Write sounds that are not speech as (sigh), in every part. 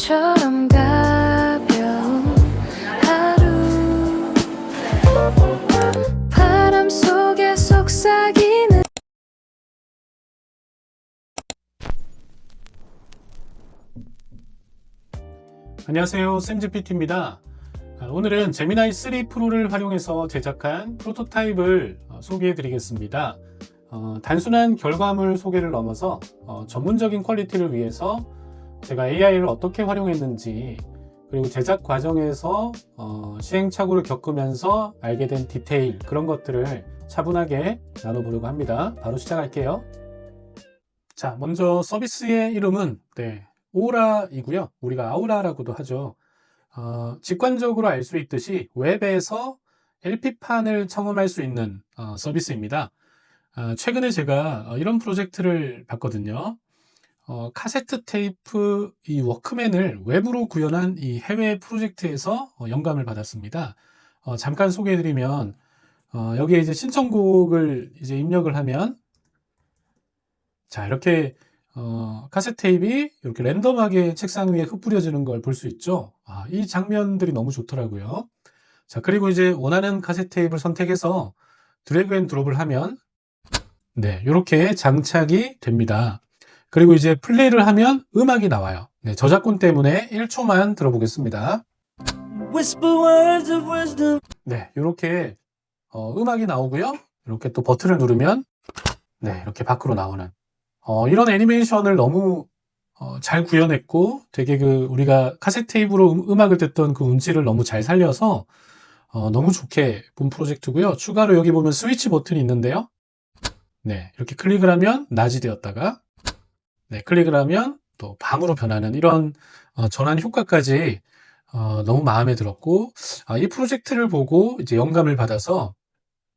숨결처럼 가벼운 하루 바람 속에 속삭이는 안녕하세요. 쌤GPT입니다. 아, 오늘은 제미나이 3 프로를 활용해서 제작한 프로토타입을 어, 소개해 드리겠습니다. 어, 단순한 결과물 소개를 넘어서 어, 전문적인 퀄리티를 위해서 제가 AI를 어떻게 활용했는지 그리고 제작 과정에서 어, 시행착오를 겪으면서 알게 된 디테일 그런 것들을 차분하게 나눠보려고 합니다. 바로 시작할게요. 자, 먼저 서비스의 이름은 네, 오라이고요. 우리가 아우라라고도 하죠. 어, 직관적으로 알 수 있듯이 웹에서 LP판을 청음할 수 있는 어, 서비스입니다. 아, 최근에 제가 어, 이런 프로젝트를 봤거든요. 어, 카세트 테이프 이 워크맨을 웹으로 구현한 이 해외 프로젝트에서 어, 영감을 받았습니다. 어, 잠깐 소개해드리면 어, 여기에 이제 신청곡을 이제 입력을 하면 자 이렇게 어, 카세트 테이프가 이렇게 랜덤하게 책상 위에 흩뿌려지는 걸 볼 수 있죠. 아, 이 장면들이 너무 좋더라고요. 자, 그리고 이제 원하는 카세트 테이프를 선택해서 드래그 앤 드롭을 하면 네, 이렇게 장착이 됩니다. 그리고 이제 플레이를 하면 음악이 나와요. 네, 저작권 때문에 1초만 들어보겠습니다. 네, 이렇게 어, 음악이 나오고요. 이렇게 또 버튼을 누르면 네, 이렇게 밖으로 나오는 어, 이런 애니메이션을 너무 어, 잘 구현했고 되게 그 우리가 카세트 테이프로 음- 음악을 듣던 그 운치를 너무 잘 살려서 어, 너무 좋게 본 프로젝트고요. 추가로 여기 보면 스위치 버튼이 있는데요. 네, 이렇게 클릭을 하면 낮이 되었다가 네, 클릭을 하면 또 밤으로 변하는 이런 어, 전환 효과까지 어, 너무 마음에 들었고 아, 이 프로젝트를 보고 이제 영감을 받아서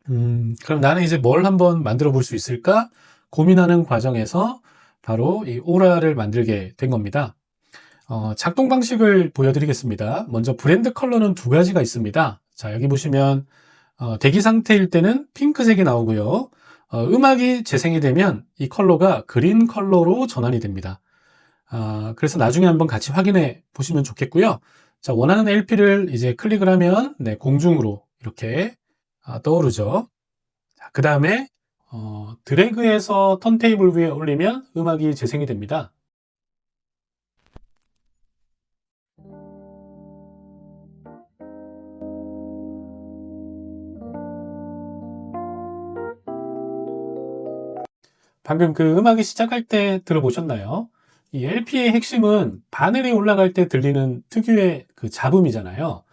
음, 그럼 나는 이제 뭘 한번 만들어 볼 수 있을까 고민하는 과정에서 바로 이 오라를 만들게 된 겁니다. 어, 작동 방식을 보여드리겠습니다. 먼저 브랜드 컬러는 두 가지가 있습니다. 자, 여기 보시면 어, 대기 상태일 때는 핑크색이 나오고요. 어, 음악이 재생이 되면 이 컬러가 그린 컬러로 전환이 됩니다. 아, 그래서 나중에 한번 같이 확인해 보시면 좋겠고요. 자, 원하는 LP를 이제 클릭을 하면 네, 공중으로 이렇게 아, 떠오르죠. 그 다음에 어, 드래그해서 턴테이블 위에 올리면 음악이 재생이 됩니다. 방금 그 음악이 시작할 때 들어보셨나요? 이 LP의 핵심은 바늘이 올라갈 때 들리는 특유의 그 잡음이잖아요.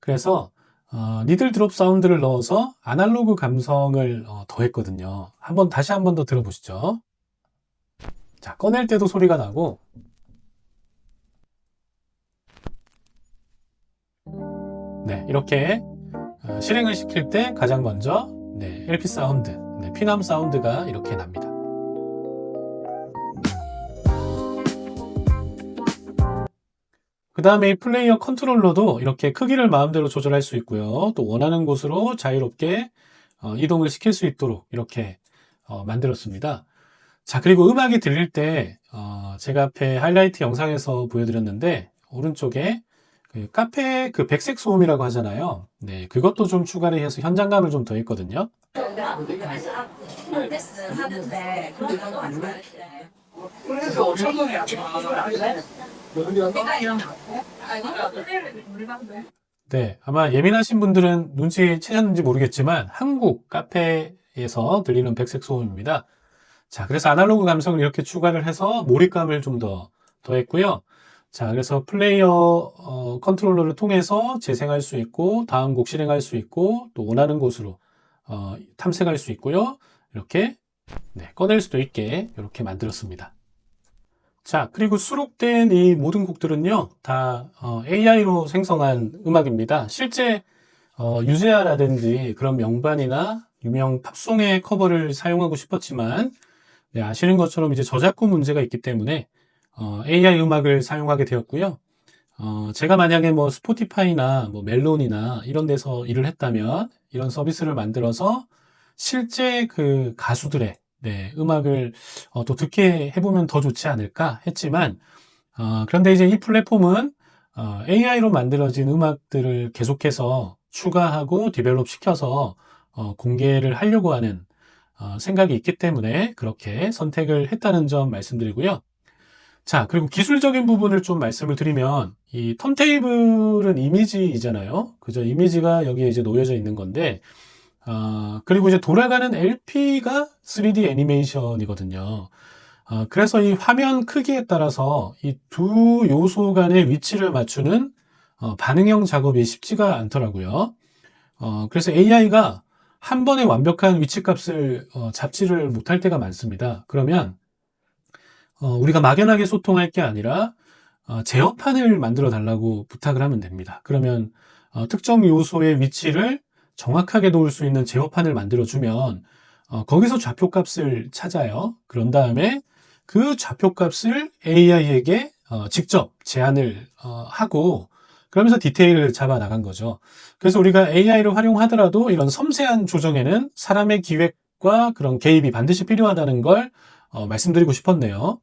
그래서 어, 니들 드롭 사운드를 넣어서 아날로그 감성을 어, 더했거든요. 한번 다시 한 번 더 들어보시죠. 자, 꺼낼 때도 소리가 나고 네, 이렇게 어, 실행을 시킬 때 가장 먼저 네, LP 사운드, 네, 피남 사운드가 이렇게 납니다. 다음에 이 플레이어 컨트롤러도 이렇게 크기를 마음대로 조절할 수 있고요. 또 원하는 곳으로 자유롭게 어, 이동을 시킬 수 있도록 이렇게 어, 만들었습니다. 자, 그리고 음악이 들릴 때 어, 제가 앞에 하이라이트 영상에서 보여드렸는데 오른쪽에 그 카페 그 백색 소음이라고 하잖아요. 네, 그것도 좀 추가를 해서 현장감을 좀 더했거든요. 네, 아마 예민하신 분들은 눈치채셨는지 모르겠지만 한국 카페에서 들리는 백색 소음입니다. 자, 그래서 아날로그 감성을 이렇게 추가를 해서 몰입감을 좀 더 더했고요. 자, 그래서 플레이어 어, 컨트롤러를 통해서 재생할 수 있고 다음 곡 실행할 수 있고 또 원하는 곳으로 어, 탐색할 수 있고요. 이렇게 네, 꺼낼 수도 있게 이렇게 만들었습니다. 자, 그리고 수록된 이 모든 곡들은요, 다 어, AI로 생성한 음악입니다. 실제 어, 유재하라든지 그런 명반이나 유명 팝송의 커버를 사용하고 싶었지만, 네, 아시는 것처럼 이제 저작권 문제가 있기 때문에 어, AI 음악을 사용하게 되었고요. 어, 제가 만약에 뭐 스포티파이나 뭐 멜론이나 이런 데서 일을 했다면 이런 서비스를 만들어서 실제 그 가수들의 네, 음악을 어, 또 듣게 해보면 더 좋지 않을까 했지만 어, 그런데 이제 이 플랫폼은 어, AI로 만들어진 음악들을 계속해서 추가하고 디벨롭 시켜서 어, 공개를 하려고 하는 어, 생각이 있기 때문에 그렇게 선택을 했다는 점 말씀드리고요. 자, 그리고 기술적인 부분을 좀 말씀을 드리면 이 턴테이블은 이미지이잖아요. 그죠? 이미지가 여기에 이제 놓여져 있는 건데 어, 그리고 이제 돌아가는 LP가 3D 애니메이션이거든요. 어, 그래서 이 화면 크기에 따라서 이 두 요소 간의 위치를 맞추는 어, 반응형 작업이 쉽지가 않더라고요. 어, 그래서 AI가 한 번에 완벽한 위치 값을 어, 잡지를 못할 때가 많습니다. 그러면 어, 우리가 막연하게 소통할 게 아니라 어, 제어판을 만들어 달라고 부탁을 하면 됩니다. 그러면 어, 특정 요소의 위치를 정확하게 놓을 수 있는 제어판을 만들어 주면 어, 거기서 좌표값을 찾아요. 그런 다음에 그 좌표값을 AI에게 어, 직접 제안을 어, 하고 그러면서 디테일을 잡아 나간 거죠. 그래서 우리가 AI를 활용하더라도 이런 섬세한 조정에는 사람의 기획과 그런 개입이 반드시 필요하다는 걸 어, 말씀드리고 싶었네요.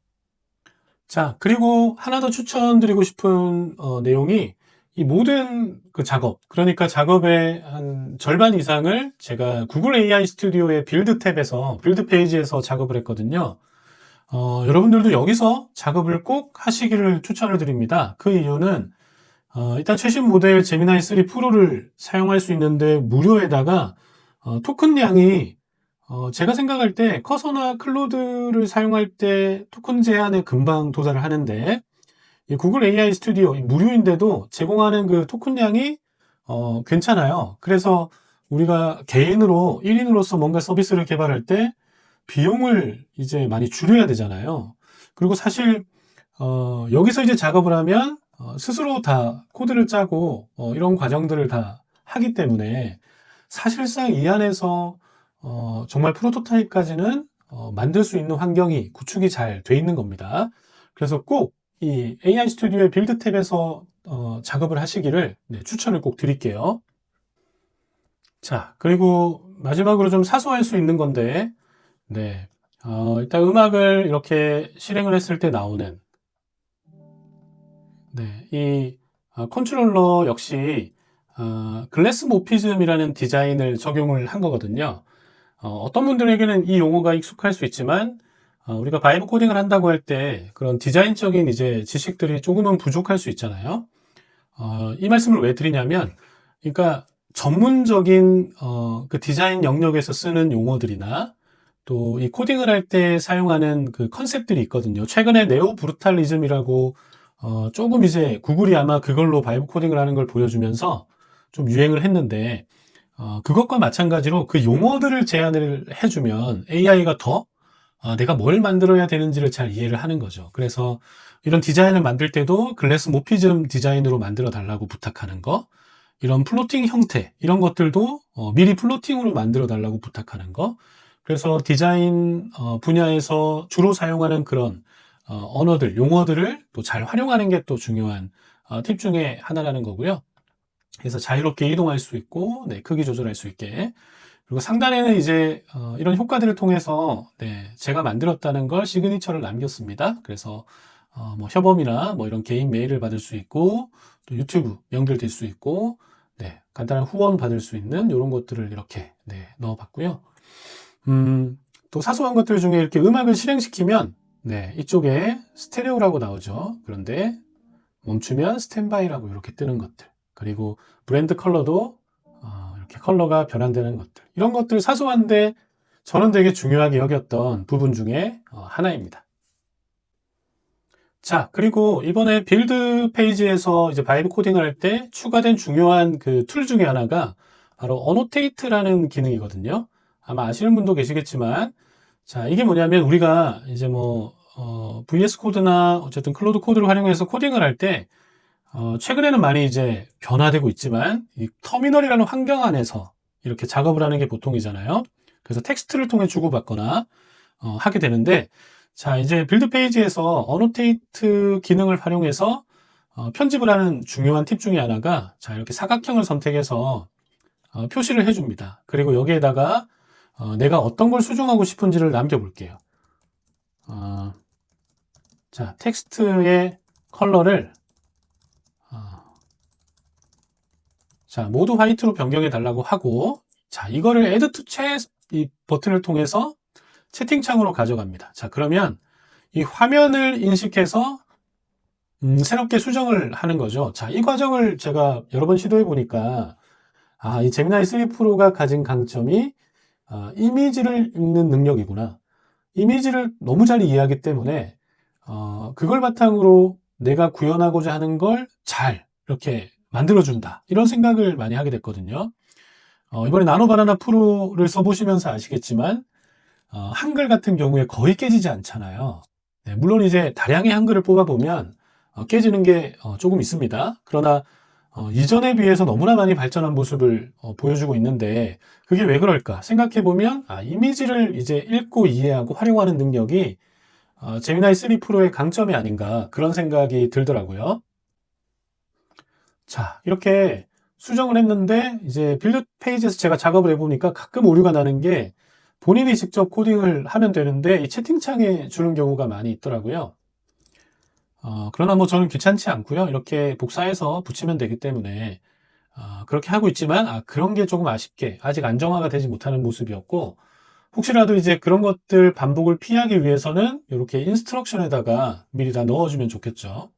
자, 그리고 하나 더 추천드리고 싶은 어, 내용이 이 모든 그 작업, 그러니까 작업의 한 절반 이상을 제가 구글 AI 스튜디오의 빌드 탭에서, 빌드 페이지에서 작업을 했거든요. 어, 여러분들도 여기서 작업을 꼭 하시기를 추천을 드립니다. 그 이유는 어, 일단 최신 모델 제미나이 3 프로를 사용할 수 있는데 무료에다가 어, 토큰량이 어, 제가 생각할 때 커서나 클로드를 사용할 때 토큰 제한에 금방 도달을 하는데 이 구글 AI 스튜디오 이 무료인데도 제공하는 그 토큰량이 어, 괜찮아요. 그래서 우리가 개인으로 1인으로서 뭔가 서비스를 개발할 때 비용을 이제 많이 줄여야 되잖아요. 그리고 사실 어, 여기서 이제 작업을 하면 어, 스스로 다 코드를 짜고 어, 이런 과정들을 다 하기 때문에 사실상 이 안에서 어, 정말 프로토타입까지는 어, 만들 수 있는 환경이 구축이 잘 돼 있는 겁니다. 그래서 꼭 이 AI 스튜디오의 빌드 탭에서 어, 작업을 하시기를 네, 추천을 꼭 드릴게요. 자, 그리고 마지막으로 좀 사소할 수 있는 건데, 네, 어, 일단 음악을 이렇게 실행을 했을 때 나오는 네, 이 어, 컨트롤러 역시 어, 글래스 모피즘이라는 디자인을 적용을 한 거거든요. 어, 떤 분들에게는 이 용어가 익숙할 수 있지만 어, 우리가 바이브 코딩을 한다고 할 때 그런 디자인적인 이제 지식들이 조금은 부족할 수 있잖아요. 어, 이 말씀을 왜 드리냐면, 그러니까 전문적인 어, 그 디자인 영역에서 쓰는 용어들이나 또 이 코딩을 할 때 사용하는 그 컨셉들이 있거든요. 최근에 네오 브루탈리즘이라고 어, 조금 이제 구글이 아마 그걸로 바이브 코딩을 하는 걸 보여주면서 좀 유행을 했는데 어, 그것과 마찬가지로 그 용어들을 제안을 해주면 AI가 더 어, 내가 뭘 만들어야 되는지를 잘 이해를 하는 거죠. 그래서 이런 디자인을 만들 때도 글래스 모피즘 디자인으로 만들어 달라고 부탁하는 거, 이런 플로팅 형태, 이런 것들도 어, 미리 플로팅으로 만들어 달라고 부탁하는 거. 그래서 디자인 어, 분야에서 주로 사용하는 그런 어, 언어들, 용어들을 또 잘 활용하는 게 또 중요한 어, 팁 중에 하나라는 거고요. 그래서 자유롭게 이동할 수 있고, 네, 크기 조절할 수 있게. 그리고 상단에는 이제 어, 이런 효과들을 통해서 네, 제가 만들었다는 걸 시그니처를 남겼습니다. 그래서 어, 뭐 협업이나 뭐 이런 개인 메일을 받을 수 있고 또 유튜브 연결될 수 있고 네, 간단한 후원 받을 수 있는 이런 것들을 이렇게 네, 넣어봤고요. 음, 또 사소한 것들 중에 이렇게 음악을 실행시키면 네, 이쪽에 스테레오라고 나오죠. 그런데 멈추면 스탠바이라고 이렇게 뜨는 것들. 그리고 브랜드 컬러도 어, 이렇게 컬러가 변환되는 것들. 이런 것들 사소한데 저는 되게 중요하게 여겼던 부분 중에 어, 하나입니다. 자, 그리고 이번에 빌드 페이지에서 이제 바이브 코딩을 할 때 추가된 중요한 그 툴 중에 하나가 바로 어노테이트라는 기능이거든요. 아마 아시는 분도 계시겠지만, 자, 이게 뭐냐면 우리가 이제 뭐, 어, VS 코드나 어쨌든 클로드 코드를 활용해서 코딩을 할 때, 어, 최근에는 많이 이제 변화되고 있지만, 이 터미널이라는 환경 안에서 이렇게 작업을 하는 게 보통이잖아요. 그래서 텍스트를 통해 주고받거나, 어, 하게 되는데, 자, 이제 빌드 페이지에서 어노테이트 기능을 활용해서 어, 편집을 하는 중요한 팁 중에 하나가 자, 이렇게 사각형을 선택해서 어, 표시를 해줍니다. 그리고 여기에다가 어, 내가 어떤 걸 수정하고 싶은지를 남겨볼게요. 어, 자, 텍스트의 컬러를 자, 모두 화이트로 변경해 달라고 하고 자, 이거를 Add to Chat 이 버튼을 통해서 채팅창으로 가져갑니다. 자, 그러면 이 화면을 인식해서 음, 새롭게 수정을 하는 거죠. 자, 이 과정을 제가 여러 번 시도해 보니까 아, 이 제미나이 3 프로가 가진 강점이 아, 이미지를 읽는 능력이구나. 이미지를 너무 잘 이해하기 때문에 어, 그걸 바탕으로 내가 구현하고자 하는 걸 잘 이렇게 만들어준다. 이런 생각을 많이 하게 됐거든요. 어, 이번에 나노 바나나 프로를 써보시면서 아시겠지만 어, 한글 같은 경우에 거의 깨지지 않잖아요. 네, 물론 이제 다량의 한글을 뽑아보면 어, 깨지는 게 어, 조금 있습니다. 그러나 어, 이전에 비해서 너무나 많이 발전한 모습을 어, 보여주고 있는데 그게 왜 그럴까 생각해보면 아, 이미지를 이제 읽고 이해하고 활용하는 능력이 어, 제미나이 3 프로의 강점이 아닌가 그런 생각이 들더라고요. 자 이렇게 수정을 했는데 이제 빌드 페이지에서 제가 작업을 해보니까 가끔 오류가 나는 게 본인이 직접 코딩을 하면 되는데 이 채팅창에 주는 경우가 많이 있더라고요. 어, 그러나 뭐 저는 귀찮지 않고요. 이렇게 복사해서 붙이면 되기 때문에 어, 그렇게 하고 있지만 아, 그런 게 조금 아쉽게 아직 안정화가 되지 못하는 모습이었고 혹시라도 이제 그런 것들 반복을 피하기 위해서는 이렇게 인스트럭션에다가 미리 다 넣어주면 좋겠죠.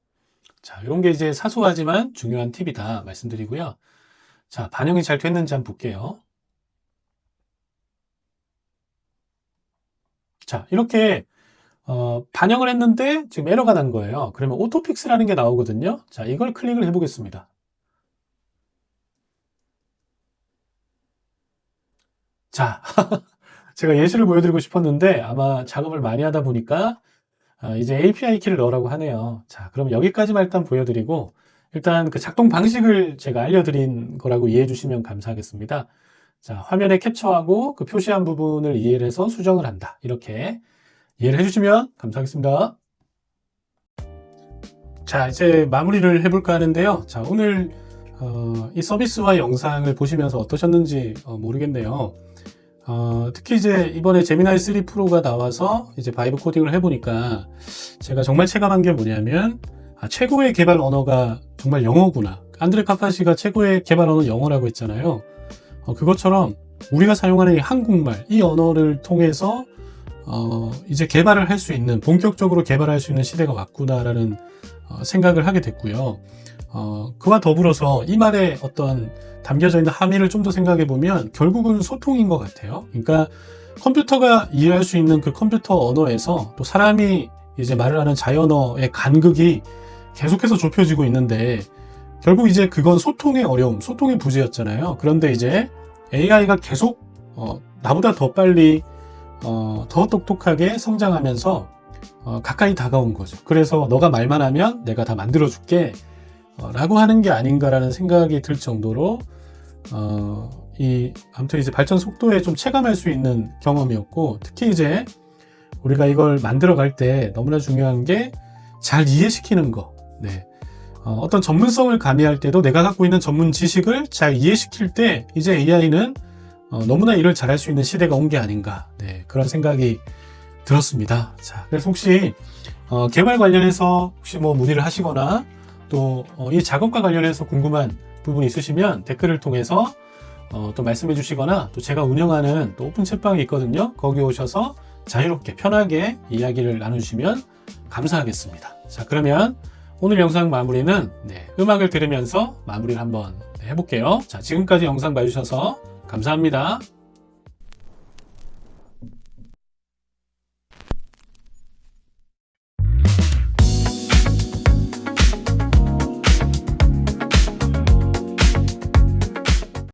자, 이런 게 이제 사소하지만 중요한 팁이다 말씀드리고요. 자, 반영이 잘 됐는지 한번 볼게요. 자, 이렇게 어, 반영을 했는데 지금 에러가 난 거예요. 그러면 오토픽스라는 게 나오거든요. 자, 이걸 클릭을 해보겠습니다. 자, (laughs) 제가 예시를 보여드리고 싶었는데 아마 작업을 많이 하다 보니까 아, 이제 API 키를 넣으라고 하네요. 자, 그럼 여기까지만 일단 보여드리고 일단 그 작동 방식을 제가 알려드린 거라고 이해해 주시면 감사하겠습니다. 자, 화면에 캡처하고 그 표시한 부분을 이해를 해서 수정을 한다. 이렇게 이해를 해주시면 감사하겠습니다. 자, 이제 마무리를 해볼까 하는데요. 자, 오늘 어, 이 서비스와 영상을 보시면서 어떠셨는지 어, 모르겠네요. 어, 특히 이제 이번에 제미나이 3 프로가 나와서 이제 바이브 코딩을 해보니까 제가 정말 체감한 게 뭐냐면 아, 최고의 개발 언어가 정말 영어구나. 안드레 카파시가 최고의 개발 언어 영어라고 했잖아요. 어, 그것처럼 우리가 사용하는 이 한국말, 이 언어를 통해서 어, 이제 개발을 할 수 있는, 본격적으로 개발할 수 있는 시대가 왔구나라는 어, 생각을 하게 됐고요. 어, 그와 더불어서 이 말에 어떤 담겨져 있는 함의를 좀 더 생각해 보면 결국은 소통인 것 같아요. 그러니까 컴퓨터가 이해할 수 있는 그 컴퓨터 언어에서 또 사람이 이제 말을 하는 자연어의 간극이 계속해서 좁혀지고 있는데 결국 이제 그건 소통의 어려움, 소통의 부재였잖아요. 그런데 이제 AI가 계속 어, 나보다 더 빨리 어, 더 똑똑하게 성장하면서 어, 가까이 다가온 거죠. 그래서 너가 말만 하면 내가 다 만들어줄게 어, 라고 하는 게 아닌가라는 생각이 들 정도로 어, 이 아무튼 이제 발전 속도에 좀 체감할 수 있는 경험이었고 특히 이제 우리가 이걸 만들어 갈 때 너무나 중요한 게 잘 이해시키는 거. 네. 어, 떤 전문성을 가미할 때도 내가 갖고 있는 전문 지식을 잘 이해시킬 때 이제 AI는 어, 너무나 일을 잘할 수 있는 시대가 온 게 아닌가. 네. 그런 생각이 들었습니다. 자, 그래서 혹시 어, 개발 관련해서 혹시 뭐 문의를 하시거나 또 이 작업과 관련해서 궁금한 부분이 있으시면 댓글을 통해서 어, 또 말씀해 주시거나 또 제가 운영하는 또 오픈 채방이 있거든요. 거기 오셔서 자유롭게 편하게 이야기를 나누시면 감사하겠습니다. 자, 그러면 오늘 영상 마무리는 네, 음악을 들으면서 마무리를 한번 해볼게요. 자, 지금까지 영상 봐주셔서 감사합니다.